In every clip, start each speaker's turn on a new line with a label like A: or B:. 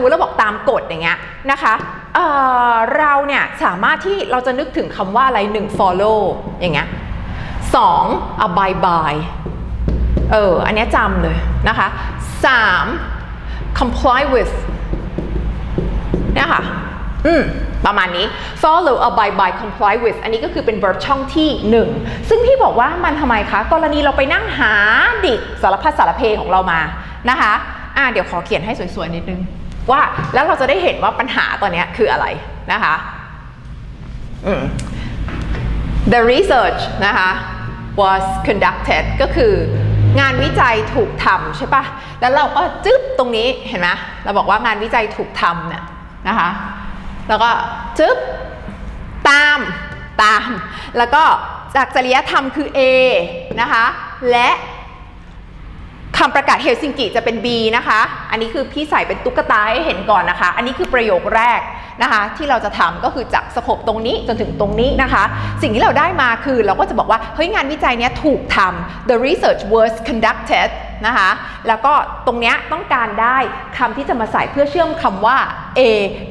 A: มมติเราบอกตามกฎอย่างเงี้ยนะคะเเราเนี่ยสามารถที่เราจะนึกถึงคำว่าอะไรหนึ่ง follow อย่างเงี้ยสอง abide by เอออันนี้จำเลยนะคะสาม comply with เนี่ยค่ะอืมประมาณนี้ follow abide by comply with อันนี้ก็คือเป็น verb ช่องที่ 1 ซึ่งพี่บอกว่ามันทำไมคะ กรณีเราไปนั่งหาดิสารพัดสารเพของเรามานะคะ อ่าเดี๋ยวขอเขียนให้สวยๆ นิดนึง ว่าแล้วเราจะได้เห็นว่าปัญหาตัวนี้คืออะไรนะคะ The research นะคะ was conducted ก็คืองานวิจัยถูกทำใช่ปะแล้วเราก็จึ๊บตรงนี้เห็นไหมเราบอกว่างานวิจัยถูกทำเนี่ยนะคะ แล้วก็จึ๊บตามตาม แล้วก็จากจริยธรรมคือ A นะคะ และ คำประกาศเฮลซิงกิจะเป็น B นะคะ อันนี้คือพี่ใส่เป็นตุ๊กตาให้เห็นก่อนนะคะ อันนี้คือประโยคแรกนะคะ ที่เราจะทำก็คือจากสโคปตรงนี้จนถึงตรงนี้นะคะ สิ่งที่เราได้มาคือเราก็จะบอกว่า เฮ้ยงานวิจัยเนี้ยถูกทำ the research was conducted นะคะ แล้วก็ตรงเนี้ยต้องการได้คำที่จะมาใส่เพื่อเชื่อมคำว่า A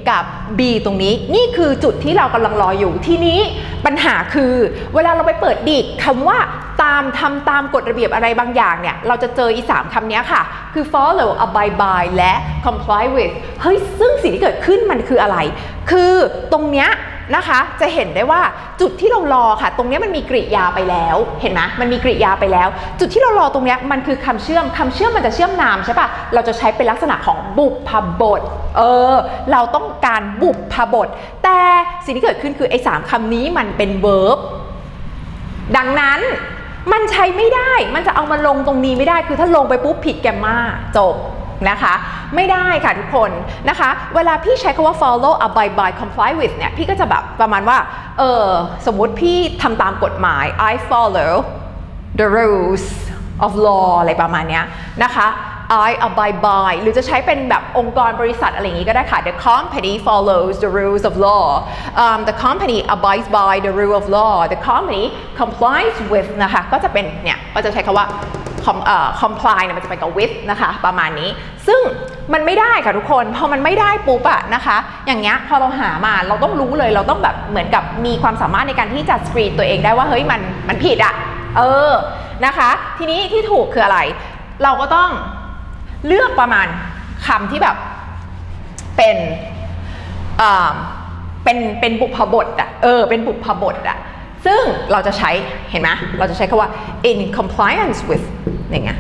A: กับ B ตรงนี้ นี่คือจุดที่เรากำลังรออยู่ทีนี้ปัญหาคือ เวลาเราไปเปิดดิกคำว่าตามทำตามกฎระเบียบอะไรบางอย่างเนี่ย เราจะเจออีสามคำนี้ค่ะ คือ follow abide by และ comply with เฮ้ย ซึ่งสิ่งที่เกิดขึ้นมันคืออะไร คือตรงเนี้ย นะคะ จะเห็นได้ว่าจุดที่เรารอค่ะ ตรงนี้มันมีกริยาไปแล้ว เห็นไหมมันมีกริยาไปแล้ว จุดที่เรารอตรงนี้มันคือคำเชื่อมคำเชื่อมมันจะเชื่อมนามใช่ปะเราจะใช้เป็นลักษณะของบุพบท เออ เราต้องการบุพบท แต่สิ่งที่เกิดขึ้นคือไอ้สามคำนี้มันเป็น verb ดังนั้นมันใช้ไม่ได้ มันจะเอามาลงตรงนี้ไม่ได้ คือถ้าลงไปปุ๊บผิดแกมมาจบ นะคะ ไม่ได้ค่ะทุกคนนะคะ เวลาพี่ใช้คำว่า follow abide by comply with เนี่ย พี่ก็จะแบบประมาณว่า เออสมมุติพี่ทำตามกฎหมาย I follow the rules of law อะไรประมาณเนี้ยนะคะ I abide by หรือจะใช้เป็นแบบองค์กรบริษัทอะไรอย่างนี้ก็ได้ค่ะ The company follows the rules of law um, The company abides by the rule of law The company complies with นะคะ ก็จะเป็นเนี่ย ก็จะใช้คำว่า comply เนี่ยมันจะไปกับ with นะคะประมาณนี้ ซึ่งมันไม่ได้ค่ะทุกคน พอมันไม่ได้ปุ๊บอะนะคะ อย่างเงี้ยพอเราหามาเราต้องรู้เลยเราต้องแบบเหมือนกับมีความสามารถในการที่จะสกรีนตัวเองได้ว่าเฮ้ยมันมันผิดอะเออนะคะ ทีนี้ที่ถูกคืออะไร เราก็ต้องเลือกประมาณคำที่แบบเป็นอ่าเป็นเป็นบุพบทอะเออเป็นบุพบทอะ ซึ่งเราจะใช้เห็นไหมเราจะใช้คำว่า in compliance with อย่างเงี้ย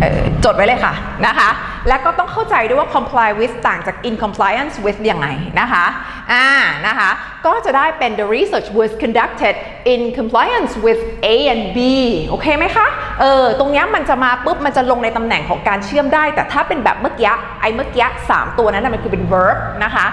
A: เออจดไว้เลยค่ะนะคะ แล้วก็ต้องเข้าใจด้วยว่า comply with ต่างจาก in compliance with ยังไงนะคะอ่านะคะ ก็จะได้เป็น the research was conducted in compliance with A and B โอเคไหมคะ เออ ตรงเนี้ยมันจะมาปุ๊บ มันจะลงในตำแหน่งของการเชื่อมได้ แต่ถ้าเป็นแบบเมื่อกี้ ไอ้เมื่อกี้สามตัวนั้นนะมันคือเป็น verb นะคะ